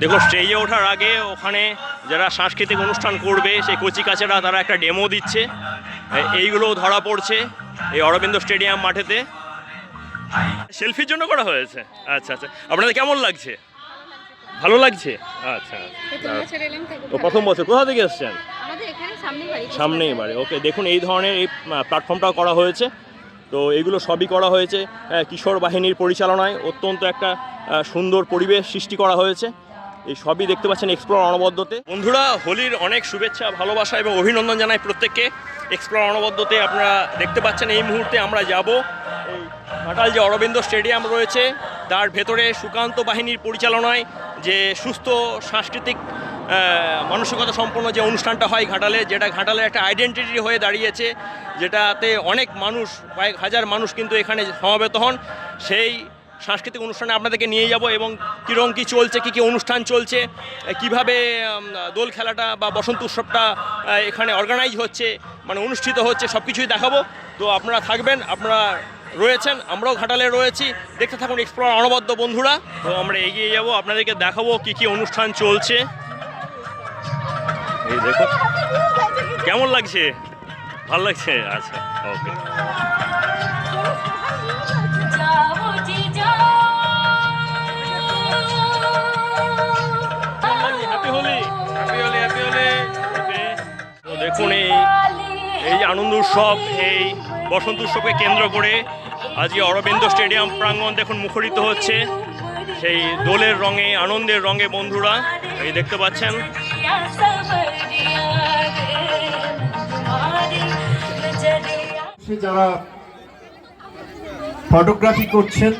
দেখো স্টেজে ওঠার আগে ওখানে যারা সাংস্কৃতিক অনুষ্ঠান করবে সেই কচি কাছেরা তারা একটা ডেমো দিচ্ছে। এইগুলো ধরা পড়ছে এই অরবিন্দ স্টেডিয়াম মাঠেতে। সেলফির জন্য করা হয়েছে? আচ্ছা আচ্ছা। আপনাদের কেমন লাগছে? ভালো লাগছে? আচ্ছা এলাম তো প্রথম বছর। কোথা থেকে এসছেন? সামনেই বাড়ি ওকে দেখুন এই ধরনের এই প্ল্যাটফর্মটাও করা হয়েছে। তো এগুলো সবই করা হয়েছে। কিশোর বাহিনীর পরিচালনায় অত্যন্ত একটা সুন্দর পরিবেশ সৃষ্টি করা হয়েছে। এই সবই দেখতে পাচ্ছেন এক্সপ্লোর অনবদ্যতে। বন্ধুরা, হোলির অনেক শুভেচ্ছা, ভালোবাসা এবং অভিনন্দন জানাই প্রত্যেককে। এক্সপ্লোর অনবদ্যতে আপনারা দেখতে পাচ্ছেন এই মুহূর্তে আমরা যাব। ঘাটাল যে অরবিন্দ স্টেডিয়াম রয়েছে, তার ভেতরে সুকান্ত বাহিনীর পরিচালনায় যে সুস্থ সাংস্কৃতিক মানসিকতা সম্পন্ন যে অনুষ্ঠানটা হয় ঘাটালে, যেটা ঘাটালে একটা আইডেন্টিটি হয়ে দাঁড়িয়েছে, যেটাতে অনেক মানুষ, কয়েক হাজার মানুষ কিন্তু এখানে সমাবেত হন। সেই সাংস্কৃতিক অনুষ্ঠানে আপনাদেরকে নিয়ে যাব এবং কীরকম কী চলছে, কী কী অনুষ্ঠান চলছে, কীভাবে দোল খেলাটা বা বসন্ত উৎসবটা এখানে অর্গানাইজ হচ্ছে মানে অনুষ্ঠিত হচ্ছে সব কিছুই দেখাবো। তো আপনারা থাকবেন, আপনারা রয়েছেন, আমরাও ঘাটালে রয়েছি। দেখতে থাকুন এক্সপ্লোর অনবদ্য বন্ধুরা। তো আমরা এগিয়ে যাব, আপনাদেরকে দেখাবো কি কি অনুষ্ঠান চলছে। এই দেখো, কেমন লাগছে? ভালো লাগছে? আচ্ছা ওকে তো এই এই আনন্দ উৎসব এই বসন্ত উৎসবকে কেন্দ্র করে আজকে অরবিন্দ স্টেডিয়াম প্রাঙ্গণ দেখুন মুখরিত হচ্ছে। সেই দোলের রঙে আনন্দের রঙে বন্ধুরা এই দেখতে পাচ্ছেন। যারা ফটোগ্রাফি করছেন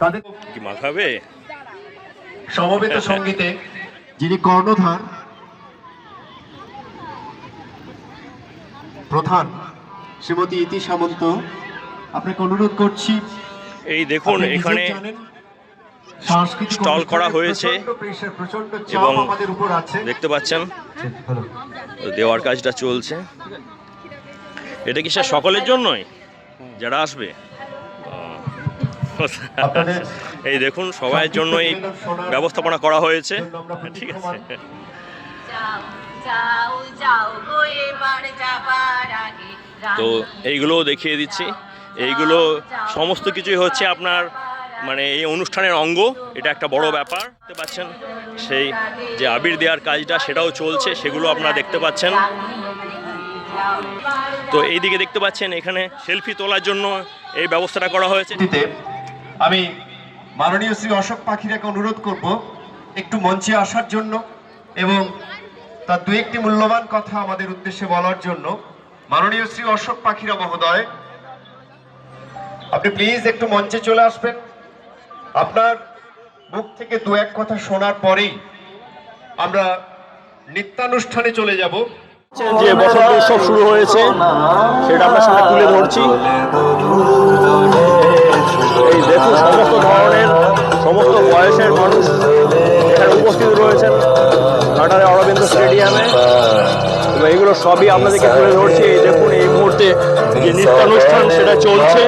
তাদের কি মাখাবে? সমবেত সঙ্গীতে যিনি কর্ণধার প্রধান। শ্রীমতী ইতি সামন্ত আপনাকে অনুরোধ করছি এই দেখুন এখানে স্টল করা হয়েছে এবং আমাদের উপর আছে। দেখতে পাচ্ছেন? দেওয়ার কাজটা চলছে। এটা কি সে সকলের জন্যই? যারা আসবে? এই দেখুন সবাইয়ের জন্যই ব্যবস্থাপনা করা হয়েছে। ঠিক আছে। যাও যাও যাও গো এবার আগে তো এইগুলোও দেখিয়ে দিচ্ছি। এইগুলো সমস্ত কিছুই হচ্ছে আপনার মানে এই অনুষ্ঠানের অঙ্গ। এটা একটা বড় ব্যাপার, দেখতে পাচ্ছেন? সেই যে আবির দেওয়ার কাজটা, সেটাও চলছে, সেগুলো আপনারা দেখতে পাচ্ছেন। তো এইদিকে দেখতে পাচ্ছেন, এখানে সেলফি তোলার জন্য এই ব্যবস্থাটা করা হয়েছে। আমি মাননীয় শ্রী অশোক পাখিরাকে অনুরোধ করব, একটু মঞ্চে আসার জন্য এবং তার দু একটি মূল্যবান কথা আমাদের উদ্দেশ্যে বলার জন্য। মাননীয় শ্রী অশোক পাখিরা মহোদয়, আপনি প্লিজ একটু মঞ্চে চলে আসবেন। আপনার মুখ থেকে দু এক কথা শোনার পরেই আমরা নিত্যানুষ্ঠানে চলে যাব। যে বসন্ত উৎসব শুরু হয়েছে, সেটা আপনার সামনে তুলে ধরছি। এই দেখুন, সমস্ত ধরনের, সমস্ত বয়সের মানুষ এখানে উপস্থিত রয়েছেন। ঘাটালে অরবিন্দ স্টেডিয়ামে। এবং এগুলো সবই আপনাদেরকে তুলে ধরছি। এই দেখুন, এই মুহূর্তে যে নৃত্যানুষ্ঠান সেটা চলছে।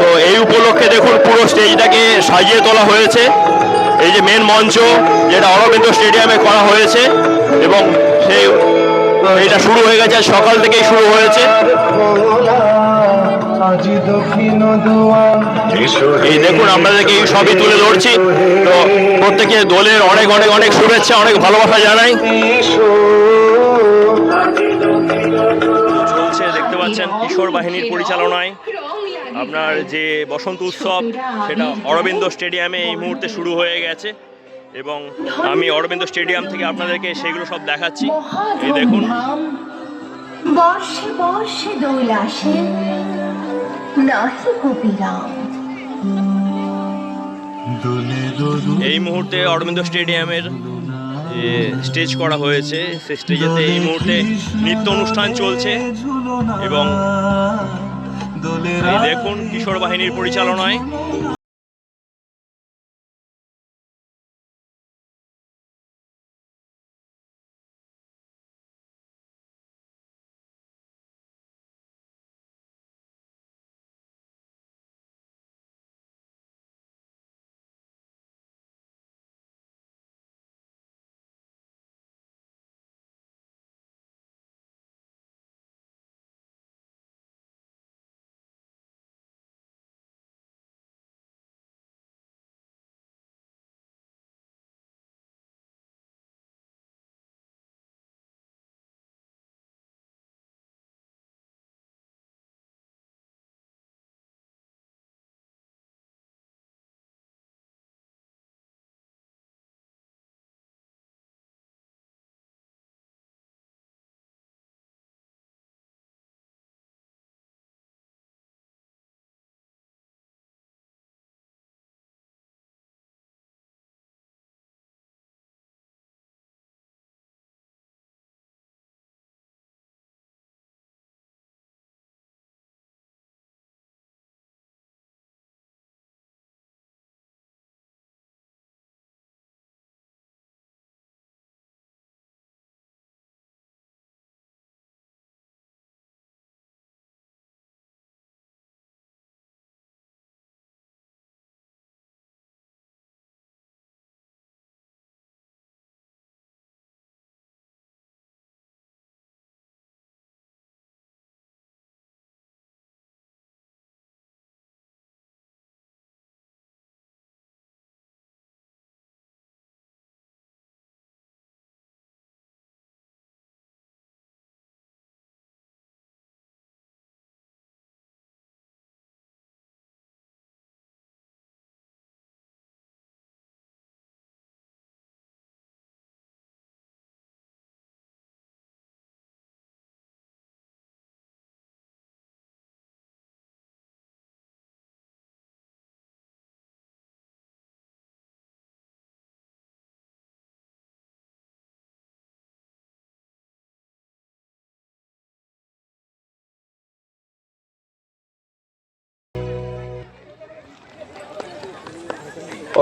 তো এই উপলক্ষে দেখুন পুরো স্টেজটাকে সাজিয়ে তোলা হয়েছে। এই যে মেন মঞ্চ যেটা অরবিন্দ স্টেডিয়ামে করা হয়েছে এবং সেই এটা শুরু হয়ে গেছে, সকাল থেকেই শুরু হয়েছে। এই দেখুন আপনাদেরকে এই সবই তুলে ধরছি। তো প্রত্যেকে দোলের অনেক অনেক অনেক শুভেচ্ছা, অনেক ভালোবাসা জানাই। চলছে, দেখতে পাচ্ছেন, কিশোর বাহিনীর পরিচালনায়। আপনার যে বসন্ত উৎসব সেটা অরবিন্দ স্টেডিয়ামে এই মুহূর্তে শুরু হয়ে গেছে। এবং আমি অরবিন্দ স্টেডিয়াম থেকে আপনাদেরকে সেগুলো সব দেখাচ্ছি। এই দেখুন। বর্ষে বর্ষে দোল আসে। নাহি কবিরাম এই মুহূর্তে অরবিন্দ স্টেডিয়ামের স্টেজ করা হয়েছে। সেই স্টেজেতে এই মুহূর্তে নৃত্য অনুষ্ঠান চলছে। এবং দেখুন কিশোর বাহিনীর পরিচালনায়।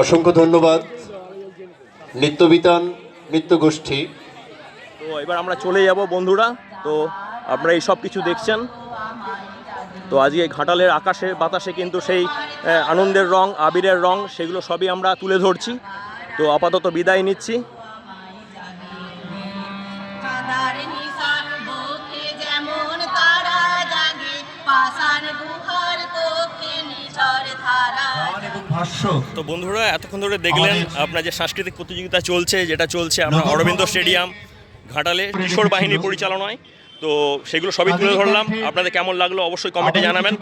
অসংখ্য ধন্যবাদ। নিত্যবিতান নৃত্যগোষ্ঠী। তো এবার আমরা চলে যাব বন্ধুরা। তো আপনারা এই সব কিছু দেখছেন। তো আজকে ঘাটালের আকাশে বাতাসে কিন্তু সেই আনন্দের রং আবিরের রং সেগুলো সবই আমরা তুলে ধরছি। তো আপাতত বিদায় নিচ্ছি। কাদার নিশান যেমন তারা জাগে তো বন্ধুরা এতক্ষণ ধরে দেখলেন আপনার যে সাংস্কৃতিক প্রতিযোগিতা চলছে যেটা চলছে আমরা অরবিন্দ স্টেডিয়াম ঘাটালে কিশোর বাহিনী পরিচালনায়। তো সেগুলো সবই তুলে ধরলাম। আপনাদের কেমন লাগল অবশ্যই কমেন্টে জানাবেন।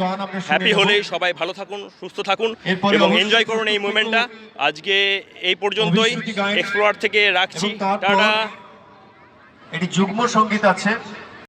হ্যাপি। হলেই সবাই ভালো থাকুন সুস্থ থাকুন এবং এনজয় করুন এই মুভমেন্টটা আজকে এই পর্যন্তই। এক্সপ্লোরার থেকে রাখছি। টাটা। এটি যুগ্ম সংগীত আছে।